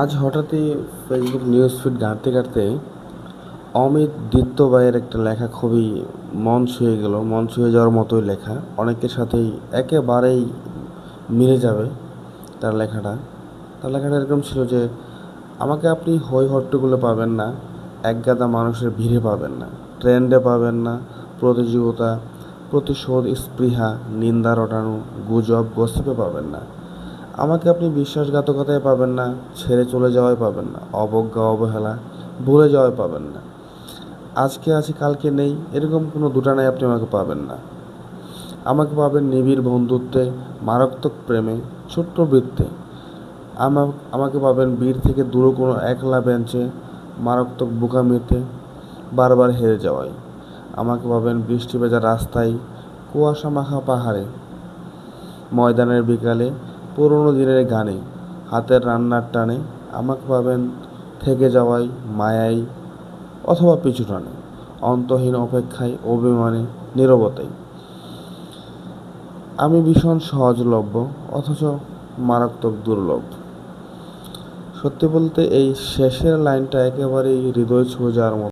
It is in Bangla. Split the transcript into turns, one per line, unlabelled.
আজ হঠাৎই ফেসবুক নিউজ ফিড ঘাঁটতে ঘাঁটতে অমিত দিত্যবাইয়ের একটা লেখা খুবই মন ছুঁয়ে গেল। মন ছুঁয়ে যাওয়ার মতোই লেখা। অনেকের সাথেই একেবারেই মিলে যাবে তার লেখাটা। তার লেখাটা এরকম ছিল যে, আমাকে আপনি হই হট্টগুলো পাবেন না, একগাদা মানুষের ভিড়ে পাবেন না, ট্রেন্ডে পাবেন না, প্রতিযোগিতা, প্রতিশোধ স্পৃহা, নিন্দা রটানো, গুজব, গসিপে পাবেন না। আমাকে আপনি বিশ্বাসঘাতকতায় পাবেন না, ছেড়ে চলে যাওয়াই পাবেন না, অবজ্ঞা, অবহেলা, ভুলে যাওয়াই পাবেন না। আজকে আছি, কালকে নেই, এরকম কোনো দুটানাই আপনি আমাকে পাবেন না। আমাকে পাবেন নিবিড় বন্ধুত্বে, মারাত্মক প্রেমে, ছোট্ট বৃত্তে। আমা আমাকে পাবেন বীর থেকে দূরে কোনো একলা বেঞ্চে, মারাত্মক বোকামিতে, বারবার হেরে যাওয়ায়। আমাকে পাবেন বৃষ্টি ভেজা রাস্তায়, কুয়াশা মাখা পাহাড়ে, ময়দানের বিকালে পুরোনো দিনের গানে, হাতের রান্নার টানে, আমাকে পাবেন থেকে যাওয়াই মায়াই অথবা পিছু টানে, অন্তহীন অপেক্ষায়, অভিমানে নীরবতায় আমি ভীষণ সহজলভ্য, অথচ মারাত্মক দুর্লভ। সত্যি বলতে এই শেষের লাইনটা একেবারেই হৃদয় ছুঁয়ে যাওয়ার মতো।